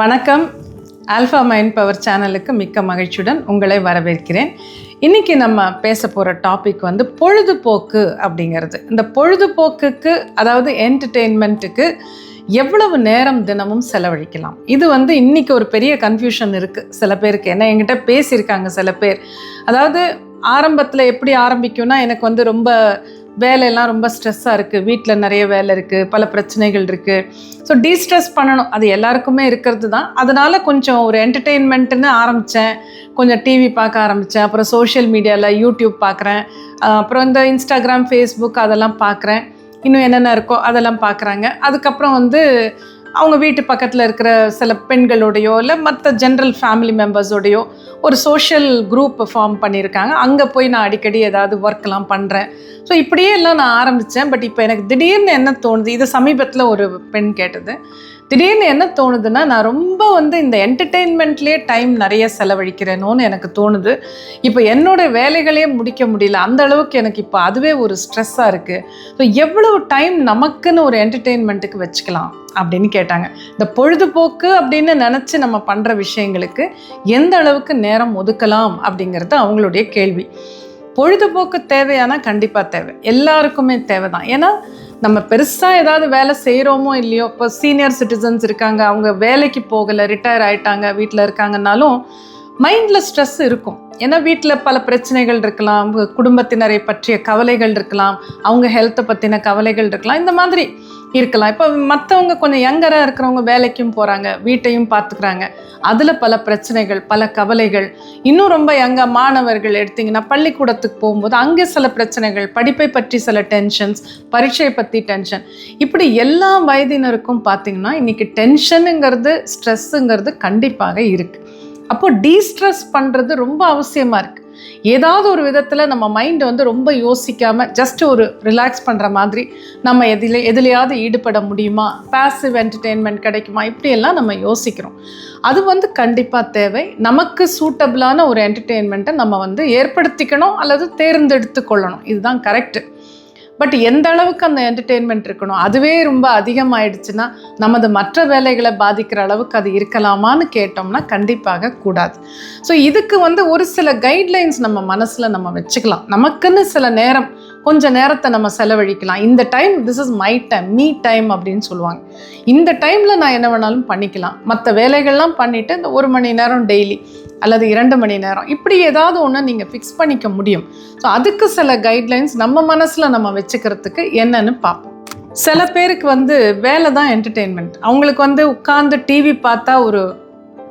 வணக்கம். Alpha mind power சேனலுக்கு மிக்க மகிழ்ச்சியுடன் உங்களை வரவேற்கிறேன். இன்றைக்கி நம்ம பேச போகிற டாபிக் வந்து பொழுதுபோக்கு அப்படிங்கிறது. இந்த பொழுதுபோக்குக்கு அதாவது என்டர்டெயின்மெண்ட்டுக்கு எவ்வளவு நேரம் தினமும் செலவழிக்கலாம்? இது வந்து இன்றைக்கி ஒரு பெரிய கன்ஃபியூஷன் இருக்குது சில பேருக்கு ஏன்னா என்கிட்ட பேசியிருக்காங்க சில பேர். அதாவது ஆரம்பத்தில் எப்படி ஆரம்பிக்கும்னா எனக்கு வந்து ரொம்ப வேலையெல்லாம் ரொம்ப ஸ்ட்ரெஸ்ஸாக இருக்குது வீட்டில் நிறைய வேலை இருக்குது பல பிரச்சனைகள் இருக்குது ஸோ டீஸ்ட்ரெஸ் பண்ணணும். அது எல்லாருக்குமே இருக்கிறது தான். அதனால் கொஞ்சம் ஒரு என்டர்டெயின்மெண்ட்டுன்னு ஆரம்பித்தேன் கொஞ்சம் டிவி பார்க்க ஆரம்பித்தேன் அப்புறம் சோஷியல் மீடியாவில் யூடியூப் பார்க்குறேன். அப்புறம் இந்த இன்ஸ்டாகிராம் ஃபேஸ்புக் அதெல்லாம் பார்க்குறேன். இன்னும் என்னென்ன இருக்கோ அதெல்லாம் பார்க்குறாங்க. அதுக்கப்புறம் வந்து அவங்க வீட்டு பக்கத்தில் இருக்கிற சில பெண்களோடையோ இல்லை மற்ற ஜென்ரல் ஃபேமிலி மெம்பர்ஸோடையோ ஒரு சோஷியல் குரூப் ஃபார்ம் பண்ணியிருக்காங்க. அங்கே போய் நான் அடிக்கடி ஏதாவது ஒர்க்லாம் பண்ணுறேன் ஸோ இப்படியே எல்லாம் நான் ஆரம்பித்தேன் பட் இப்போ எனக்கு திடீர்னு என்ன தோணுது? இது சமீபத்தில் ஒரு பெண் கேட்டது. திடீர்னு என்ன தோணுதுன்னா நான் ரொம்ப வந்து இந்த என்டர்டெயின்மெண்ட்லேயே டைம் நிறைய செலவழிக்கிறேனோன்னு எனக்கு தோணுது. இப்போ என்னோட வேலைகளே முடிக்க முடியல. அந்த அளவுக்கு எனக்கு இப்போ அதுவே ஒரு ஸ்ட்ரெஸ்ஸாக இருக்குது ஸோ எவ்வளவு டைம் நமக்குன்னு ஒரு என்டர்டெயின்மெண்ட்டுக்கு வச்சுக்கலாம் அப்படின்னு கேட்டாங்க. இந்த பொழுதுபோக்கு அப்படின்னு நினச்சி நம்ம பண்ணுற விஷயங்களுக்கு எந்த அளவுக்கு நேரம் ஒதுக்கலாம் அப்படிங்கிறது அவங்களுடைய கேள்வி. பொழுதுபோக்கு தேவையானா கண்டிப்பாக தேவை. எல்லாருக்குமே தேவை தான் ஏன்னா நம்ம பெருசாக ஏதாவது வேலை செய்கிறோமோ இல்லையோ இப்போ சீனியர் சிட்டிசன்ஸ் இருக்காங்க அவங்க வேலைக்கு போகலை ரிட்டையர் ஆயிட்டாங்க வீட்டில் இருக்காங்கனாலும் மைண்டில் ஸ்ட்ரெஸ் இருக்கும். ஏன்னா வீட்டில் பல பிரச்சனைகள் இருக்கலாம் அவங்க குடும்பத்தினரை பற்றிய கவலைகள் இருக்கலாம் அவங்க ஹெல்த்தை பற்றின கவலைகள் இருக்கலாம் இந்த மாதிரி இருக்கலாம். இப்போ மற்றவங்க கொஞ்சம் யங்கராக இருக்கிறவங்க வேலைக்கும் போகிறாங்க வீட்டையும் பார்த்துக்கிறாங்க. அதில் பல பிரச்சனைகள் பல கவலைகள். இன்னும் ரொம்ப யங்க மாணவர்கள் எடுத்திங்கன்னா பள்ளிக்கூடத்துக்கு போகும்போது அங்கே சில பிரச்சனைகள் படிப்பை பற்றி சில டென்ஷன்ஸ் பரீட்சையை பற்றி டென்ஷன் இப்படி எல்லா வயதினருக்கும் பார்த்திங்கன்னா இன்றைக்கி டென்ஷனுங்கிறது ஸ்ட்ரெஸ்ஸுங்கிறது கண்டிப்பாக இருக்குது அப்போது டீஸ்ட்ரெஸ் பண்ணுறது ரொம்ப அவசியமாக இருக்குது ஏதாவது ஒரு விதத்தில் நம்ம மைண்டை வந்து ரொம்ப யோசிக்காமல் ஜஸ்ட் ஒரு ரிலாக்ஸ் பண்ணுற மாதிரி நம்ம எதில் எதுலையாவது ஈடுபட முடியுமா? பாசிவ் என்டர்டெயின்மெண்ட் கிடைக்குமா? இப்படியெல்லாம் நம்ம யோசிக்கிறோம். அது வந்து கண்டிப்பாக தேவை. நமக்கு சூட்டபிளான ஒரு என்டர்டெயின்மெண்ட்டை நம்ம வந்து ஏற்படுத்திக்கணும் அல்லது தேர்ந்தெடுத்து கொள்ளணும். இதுதான் கரெக்டு பட் எந்த அளவுக்கு அந்த என்டர்டெயின்மெண்ட் இருக்கணும்? அதுவே ரொம்ப அதிகமாயிடுச்சுன்னா நமது மற்ற வேலைகளை பாதிக்கிற அளவுக்கு அது இருக்கலாமான்னு கேட்டோம்னா கண்டிப்பாக கூடாது. ஸோ இதுக்கு வந்து ஒரு சில கைட்லைன்ஸ் நம்ம மனசில் நம்ம வச்சுக்கலாம். நமக்குன்னு சில நேரம் கொஞ்சம் நேரத்தை நம்ம செலவழிக்கலாம். இந்த time this is my time me time அப்படின்னு சொல்லுவாங்க. இந்த டைமில் நான் என்ன வேணாலும் பண்ணிக்கலாம். மற்ற வேலைகள்லாம் பண்ணிவிட்டு இந்த ஒரு மணி நேரம் டெய்லி அல்லது இரண்டு மணி நேரம். இப்படி ஏதாவது ஒன்று நீங்கள் ஃபிக்ஸ் பண்ணிக்க முடியும். ஸோ அதுக்கு சில கைட்லைன்ஸ் நம்ம மனசில் நம்ம வச்சுக்கிறதுக்கு என்னன்னு பார்ப்போம். சில பேருக்கு வந்து வேலை தான் என்டர்டெயின்மெண்ட் அவங்களுக்கு வந்து உட்காந்து டிவி பார்த்தா ஒரு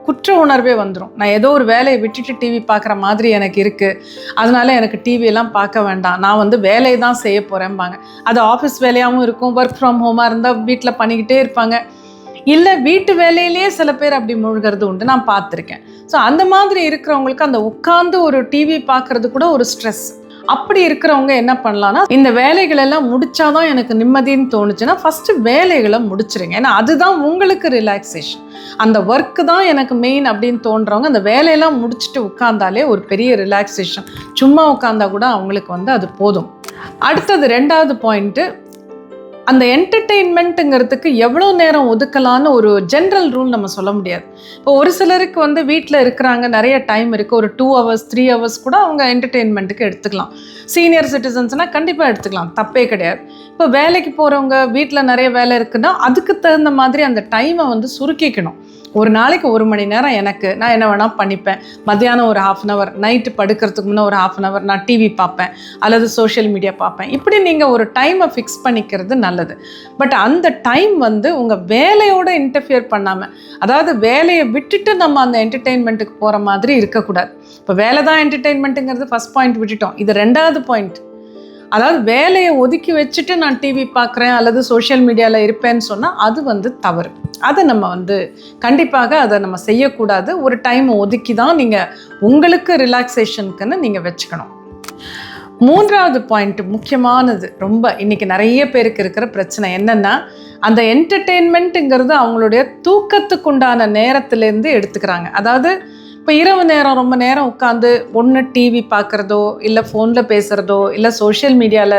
குற்ற உணர்வே வந்துடும் நான் ஏதோ ஒரு வேலையை விட்டுட்டு டிவி பார்க்குற மாதிரி எனக்கு இருக்குது அதனால எனக்கு டிவியெல்லாம் பார்க்க வேண்டாம். நான் வந்து வேலையை தான் செய்ய போகிறேன்பாங்க அது ஆஃபீஸ் வேலையாகவும் இருக்கும். ஒர்க் ஃப்ரம் ஹோமாக இருந்தால் வீட்டில் பண்ணிக்கிட்டே இருப்பாங்க. இல்லை வீட்டு வேலையிலேயே சில பேர் அப்படி முழுகிறது உண்டு. நான் பார்த்துருக்கேன். ஸோ அந்த மாதிரி இருக்கிறவங்களுக்கு அந்த உட்காந்து ஒரு டிவி பார்க்குறது கூட ஒரு ஸ்ட்ரெஸ் அப்படி இருக்கிறவங்க என்ன பண்ணலாம்னா இந்த வேலைகள் எல்லாம் முடிச்சாதான் எனக்கு நிம்மதின்னு தோணுச்சுன்னா ஃபஸ்ட்டு வேலைகளை முடிச்சிருங்க. ஏன்னா அதுதான் உங்களுக்கு ரிலாக்ஸேஷன் அந்த ஒர்க்கு தான் எனக்கு மெயின் அப்படின்னு தோன்றவங்க அந்த வேலையெல்லாம் முடிச்சுட்டு உட்காந்தாலே ஒரு பெரிய ரிலாக்ஸேஷன் சும்மா உட்காந்தா கூட அவங்களுக்கு வந்து அது போதும். அடுத்தது ரெண்டாவது பாயிண்ட்டு அந்த என்டர்டெயின்மெண்ட்டுங்கிறதுக்கு எவ்வளோ நேரம் ஒதுக்கலான்னு ஒரு ஜென்ரல் ரூல் நம்ம சொல்ல முடியாது. இப்போ ஒரு சிலருக்கு வந்து வீட்டில் இருக்கிறாங்க நிறைய டைம் இருக்குது ஒரு டூ ஹவர்ஸ் த்ரீ ஹவர்ஸ் கூட அவங்க என்டர்டெயின்மெண்ட்டுக்கு எடுத்துக்கலாம். சீனியர் சிட்டிசன்ஸ்னால் கண்டிப்பாக எடுத்துக்கலாம். தப்பே கிடையாது. இப்போ வேலைக்கு போகிறவங்க வீட்டில் நிறைய வேலை இருக்குன்னா அதுக்கு தகுந்த மாதிரி அந்த டைமை வந்து சுருக்கிக்கணும். ஒரு நாளைக்கு ஒரு மணி நேரம் எனக்கு நான் என்ன வேணால் பண்ணிப்பேன். மத்தியானம் ஒரு ஹாஃப் அன் ஹவர் நைட்டு படுக்கிறதுக்கு முன்னே ஒரு ஹாஃப் அன் ஹவர் நான் டிவி பார்ப்பேன் அல்லது சோஷியல் மீடியா பார்ப்பேன். இப்படி நீங்கள் ஒரு டைமை ஃபிக்ஸ் பண்ணிக்கிறது நல்லது. பட் அந்த டைம் வந்து உங்கள் வேலையோடு இன்டர்ஃபியர் பண்ணாமல் அதாவது வேலையை விட்டுட்டு நம்ம அந்த என்டர்டெயின்மெண்ட்டுக்கு போகிற மாதிரி இருக்கக்கூடாது. இப்போ வேலை தான் என்டர்டெயின்மெண்ட்டுங்கிறது ஃபஸ்ட் பாயிண்ட் விட்டுட்டோம். இது ரெண்டாவது பாயிண்ட் அதாவது வேலையை ஒதுக்கி வச்சுட்டு நான் டிவி பார்க்குறேன் அல்லது சோஷியல் மீடியாவில் இருப்பேன்னு சொன்னால் அது வந்து தவறு. அதை நம்ம வந்து கண்டிப்பாக அதை நம்ம செய்யக்கூடாது. ஒரு டைம் ஒதுக்கி தான் நீங்கள் உங்களுக்கு ரிலாக்ஸேஷனுக்குன்னு நீங்கள் வச்சுக்கணும். மூன்றாவது பாயிண்ட் முக்கியமானது ரொம்ப இன்றைக்கி நிறைய பேருக்கு இருக்கிற பிரச்சனை என்னென்னா அந்த என்டர்டெயின்மெண்ட்டுங்கிறது அவங்களுடைய தூக்கத்துக்குண்டான நேரத்துலேருந்து எடுத்துக்கிறாங்க. அதாவது இப்போ இரவு நேரம் ரொம்ப நேரம் உட்காந்து ஒன்று டிவி பார்க்குறதோ இல்லை ஃபோனில் பேசுகிறதோ இல்லை சோஷியல் மீடியாவில்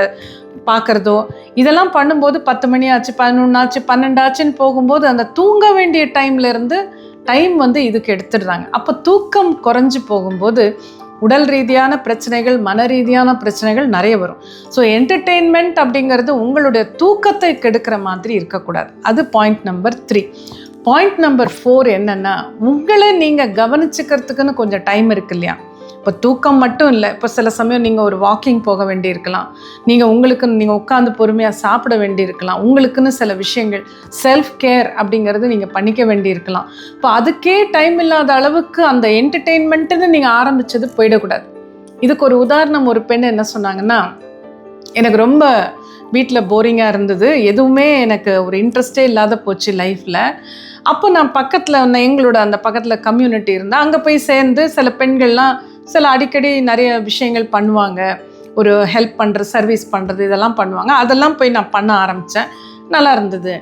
பார்க்குறதோ இதெல்லாம் பண்ணும்போது பத்து மணி ஆச்சு பதினொன்றாச்சு பன்னெண்டாச்சுன்னு பன்னெண்டு ஆச்சுன்னு போகும்போது அந்த தூங்க வேண்டிய டைம்லேருந்து டைம் வந்து இதுக்கு எடுத்துடுறாங்க. அப்போ தூக்கம் குறைஞ்சி போகும்போது உடல் ரீதியான பிரச்சனைகள் மன ரீதியான பிரச்சனைகள் நிறைய வரும். ஸோ என்டர்டெயின்மெண்ட் அப்படிங்கிறது உங்களுடைய தூக்கத்தை கெடுக்கிற மாதிரி இருக்கக்கூடாது. அது point number three point number four என்னென்னா உங்களை நீங்கள் கவனிச்சுக்கிறதுக்குன்னு கொஞ்சம் டைம் இருக்கு இல்லையா? இப்போ தூக்கம் மட்டும் இல்லை இப்போ சில சமயம் நீங்கள் ஒரு வாக்கிங் போக வேண்டியிருக்கலாம். நீங்கள் உங்களுக்கு நீங்கள் உட்காந்து பொறுமையாக சாப்பிட வேண்டியிருக்கலாம். உங்களுக்குன்னு சில விஷயங்கள் செல்ஃப் கேர் அப்படிங்கிறது நீங்கள் பண்ணிக்க வேண்டியிருக்கலாம். இப்போ அதுக்கே டைம் இல்லாத அளவுக்கு அந்த என்டர்டெயின்மெண்ட்டுன்னு நீங்கள் ஆரம்பித்தது போயிடக்கூடாது. இதுக்கு ஒரு உதாரணம் ஒரு பெண் என்ன சொன்னாங்கன்னா எனக்கு ரொம்ப வீட்டில் போரிங்காக இருந்தது. எதுவுமே எனக்கு ஒரு இன்ட்ரெஸ்டே இல்லாத போச்சு லைஃப்பில் அப்போ நான் பக்கத்தில் எங்களோட அந்த பக்கத்தில் கம்யூனிட்டி இருந்தால் அங்கே போய் சேர்ந்து சில பெண்கள்லாம் சில அடிக்கடி நிறைய விஷயங்கள் பண்ணுவாங்க. ஒரு ஹெல்ப் பண்ணுற சர்வீஸ் பண்ணுறது இதெல்லாம் பண்ணுவாங்க. அதெல்லாம் போய் நான் பண்ண ஆரம்பித்தேன் நல்லா இருந்தது.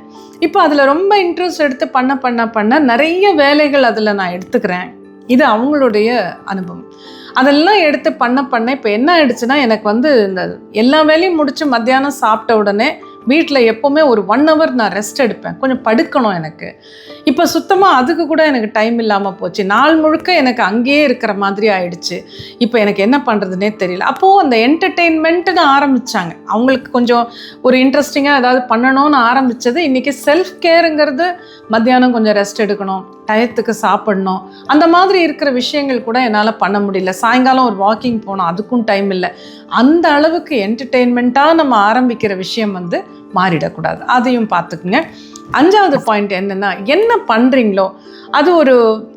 இப்போ அதில் ரொம்ப இன்ட்ரெஸ்ட் எடுத்து பண்ண பண்ண பண்ண நிறைய வேலைகள் அதில் நான் எடுத்துக்கிறேன். இது அவங்களுடைய அனுபவம். அதெல்லாம் எடுத்து பண்ண பண்ண இப்போ என்ன ஆயிடுச்சுன்னா எனக்கு வந்து இந்த எல்லா வேலையும் முடித்து மத்தியானம் சாப்பிட்ட உடனே வீட்டில் எப்போவுமே ஒரு ஒன் ஹவர் நான் ரெஸ்ட் எடுப்பேன். கொஞ்சம் படுக்கணும் எனக்கு. இப்போ சுத்தமாக அதுக்கு கூட எனக்கு டைம் இல்லாமல் போச்சு. நாள் முழுக்க எனக்கு அங்கேயே இருக்கிற மாதிரி ஆயிடுச்சு. இப்போ எனக்கு என்ன பண்ணுறதுனே தெரியல. அப்போது அந்த என்டர்டெயின்மெண்ட்டுன்னு ஆரம்பித்தாங்க அவங்களுக்கு கொஞ்சம் ஒரு இன்ட்ரெஸ்டிங்காக ஏதாவது பண்ணணும்னு ஆரம்பித்தது இன்றைக்கி செல்ஃப் கேருங்கிறது மத்தியானம் கொஞ்சம் ரெஸ்ட் எடுக்கணும். டயத்துக்கு சாப்பிடணும். அந்த மாதிரி இருக்கிற விஷயங்கள் கூட என்னால் பண்ண முடியல. சாயங்காலம் ஒரு வாக்கிங் போனோம் அதுக்கும் டைம் இல்லை. அந்த அளவுக்கு என்டர்டெயின்மெண்ட்டாக நம்ம ஆரம்பிக்கிற விஷயம் வந்து மாறிடக்கூடாது. அதையும் பார்த்துக்குங்க. அஞ்சாவது பாயிண்ட் என்னென்னா என்ன பண்ணுறீங்களோ அது ஒரு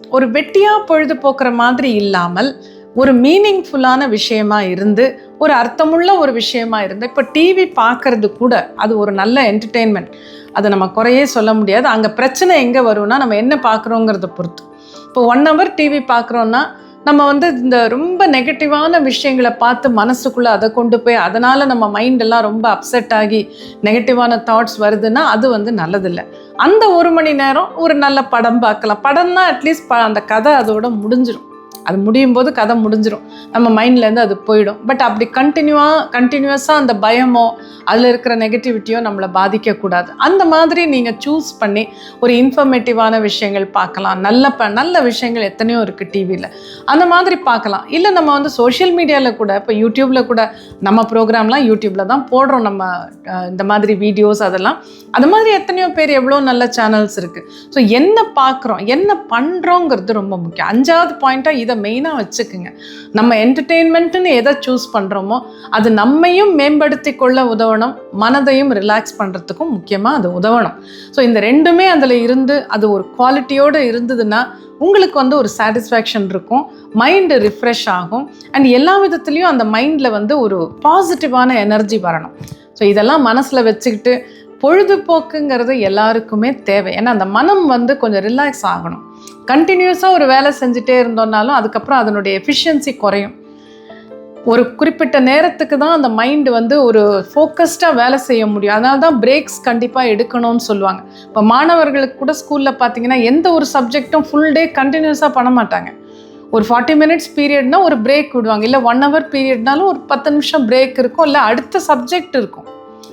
ஒரு வெட்டியாக பொழுதுபோக்குற மாதிரி இல்லாமல் ஒரு மீனிங்ஃபுல்லான விஷயமா இருந்து ஒரு அர்த்தமுள்ள ஒரு விஷயமா இருந்தது இப்போ டிவி பார்க்கறது கூட அது ஒரு நல்ல என்டர்டெயின்மெண்ட் அதை நம்ம குறையே சொல்ல முடியாது. அங்கே பிரச்சனை எங்கே வரும்னா நம்ம என்ன பார்க்குறோங்கிறத பொறுத்து. இப்போ ஒன் ஹவர் டிவி பார்க்குறோன்னா நம்ம வந்து இந்த ரொம்ப நெகட்டிவான விஷயங்களை பார்த்து மனசுக்குள்ளே அதை கொண்டு போய் அதனால் நம்ம மைண்டெல்லாம் ரொம்ப அப்செட் ஆகி நெகட்டிவான தாட்ஸ் வருதுன்னா அது வந்து நல்லதில்லை. அந்த ஒரு மணி நேரம் ஒரு நல்ல படம் பார்க்கலாம். படம்னா அட்லீஸ்ட் ப அந்த கதை அதோட முடிஞ்சிடும் அது முடியும் போது கதை முடிஞ்சிடும் நம்ம மைண்ட்லேருந்து அது போயிடும். பட் அப்படி கண்டினியூவாக கண்டினியூஸாக அந்த பயமோ அதில் இருக்கிற நெகட்டிவிட்டியோ நம்மளை பாதிக்கக்கூடாது. அந்த மாதிரி நீங்கள் சூஸ் பண்ணி ஒரு இன்ஃபர்மேட்டிவான விஷயங்கள் பார்க்கலாம். நல்ல ப நல்ல விஷயங்கள் எத்தனையோ இருக்குது டிவியில் அந்த மாதிரி பார்க்கலாம். இல்லை நம்ம வந்து சோஷியல் மீடியாவில் கூட இப்போ யூடியூப்பில் கூட நம்ம ப்ரோக்ராம்லாம் யூடியூப்பில் தான் போடுறோம் நம்ம இந்த மாதிரி வீடியோஸ் அதெல்லாம். அது மாதிரி எத்தனையோ பேர் எவ்வளோ நல்ல சேனல்ஸ் இருக்குது ஸோ என்ன பார்க்குறோம் என்ன பண்ணுறோங்கிறது ரொம்ப முக்கியம். அஞ்சாவது பாயிண்ட்டாக இதை மெயினாக வச்சுக்குங்க. நம்ம என்டர்டெயின்மெண்ட்டுன்னு எதை சூஸ் பண்ணுறோமோ அது நம்மையும் மேம்படுத்தி கொள்ள உதவணும். மனதையும் ரிலாக்ஸ் பண்ணுறதுக்கும் முக்கியமாக அது உதவணும். ஸோ இந்த ரெண்டுமே அதில் இருந்து அது ஒரு குவாலிட்டியோடு இருந்ததுன்னா உங்களுக்கு வந்து ஒரு சாட்டிஸ்ஃபேக்ஷன் இருக்கும் மைண்டு ரிஃப்ரெஷ் ஆகும் அண்ட் எல்லா விதத்துலேயும் அந்த மைண்டில் வந்து ஒரு பாசிட்டிவான எனர்ஜி வரணும். ஸோ இதெல்லாம் மனசில் வச்சுக்கிட்டு பொழுதுபோக்குங்கிறது எல்லாருக்குமே தேவை. ஏன்னா அந்த மனம் வந்து கொஞ்சம் ரிலாக்ஸ் ஆகணும். கண்டினியூஸாக ஒரு வேலை செஞ்சுட்டே இருந்தோம்னாலும் அதுக்கப்புறம் அதனுடைய எஃபிஷியன்சி குறையும். ஒரு குறிப்பிட்ட நேரத்துக்கு தான் அந்த மைண்டு வந்து ஒரு ஃபோக்கஸ்டாக வேலை செய்ய முடியும். அதனால தான் பிரேக்ஸ் கண்டிப்பாக எடுக்கணும்னு சொல்லுவாங்க. இப்போ மாணவர்களுக்கு கூட ஸ்கூலில் பார்த்தீங்கன்னா எந்த ஒரு சப்ஜெக்ட்டும் ஃபுல் டே கண்டினியூஸாக பண்ண மாட்டாங்க. ஒரு ஃபார்ட்டி மினிட்ஸ் பீரியட்னா ஒரு பிரேக் விடுவாங்க. இல்லை ஒன் ஹவர் பீரியட்னாலும் ஒரு பத்து நிமிஷம் பிரேக் இருக்கும். இல்லை அடுத்த சப்ஜெக்ட் இருக்கும்.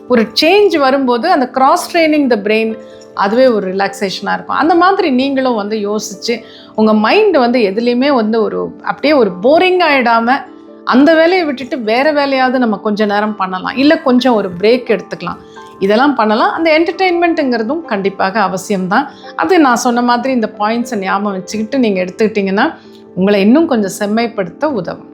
ஒரு சேஞ்ச் வரும்போது அந்த கிராஸ் ட்ரைனிங் த பிரெயின் அதுவே ஒரு ரிலாக்ஸேஷனாக இருக்கும். அந்த மாதிரி நீங்களும் வந்து யோசித்து உங்கள் மைண்டு வந்து எதுலேயுமே வந்து ஒரு அப்படியே ஒரு போரிங் ஆகிடாமல் அந்த வேலையை விட்டுட்டு வேறு வேலையாவது நம்ம கொஞ்ச நேரம் பண்ணலாம். இல்லை கொஞ்சம் ஒரு பிரேக் எடுத்துக்கலாம். இதெல்லாம் பண்ணலாம். அந்த என்டர்டெயின்மெண்ட்டுங்கிறதும் கண்டிப்பாக அவசியம்தான். அது நான் சொன்ன மாதிரி இந்த பாயிண்ட்ஸை ஞாபகம் வச்சுக்கிட்டு நீங்கள் எடுத்துக்கிட்டிங்கன்னா உங்களை இன்னும் கொஞ்சம் செம்மைப்படுத்த உதவும்.